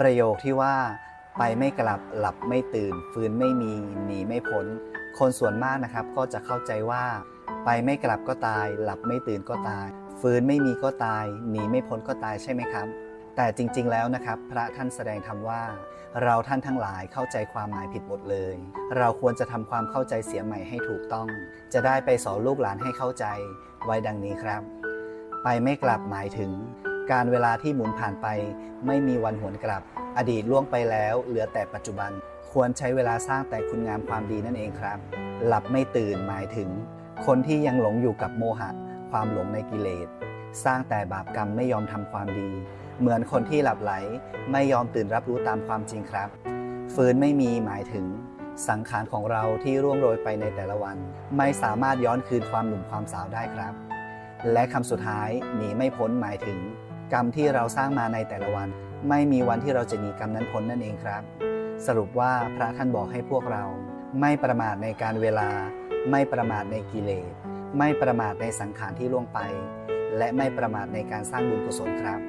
ประโยคที่ว่าไปไม่กลับหลับไม่ตื่น ฟื้นไม่มีหนีไม่พ้น คนส่วนมากนะครับก็จะเข้าใจว่า ไปไม่กลับก็ตาย หลับไม่ตื่นก็ตาย ฟื้นไม่มีก็ตายหนีไม่พ้นก็ตายใช่ไหมครับ แต่จริงๆแล้วนะครับ พระท่านแสดงธรรมว่า เราท่านทั้งหลายเข้าใจความหมายผิดหมดเลย เราควรจะทำความเข้าใจเสียใหม่ให้ถูกต้อง จะได้ไปสอนลูกหลานให้เข้าใจไว้ดังนี้ครับ ไปไม่กลับหมายถึง การเวลาที่หมุนผ่านไป ไม่มีวันหวนกลับ อดีตล่วงไปแล้ว เหลือแต่ปัจจุบัน ควรใช้เวลาสร้างแต่คุณงามความดีนั่นเองครับ หลับไม่ตื่นหมายถึง คนที่ยังหลงอยู่กับโมหะ ความหลงในกิเลส สร้างแต่บาปกรรมไม่ยอมทำความดี เหมือนคนที่หลับไหล ไม่ยอมตื่นรับรู้ตามความจริงครับ ฟื้นไม่มีหมายถึงสังขารของเราที่ร่วงโรยไปในแต่ละวัน ไม่สามารถย้อนคืนความหนุ่มความสาวได้ครับ และคำสุดท้ายหนีไม่พ้นหมายถึง กรรมที่เราสร้างมาในแต่ละวัน ไม่มีวันที่เราจะหนีกรรมนั้นพ้นนั่นเองครับ สรุปว่าพระท่านบอกให้พวกเรา ไม่ประมาทในการเวลา ไม่ประมาทในกิเลสไม่ประมาทในสังขารที่ล่วงไป และไม่ประมาทในการสร้างบุญกุศลครับ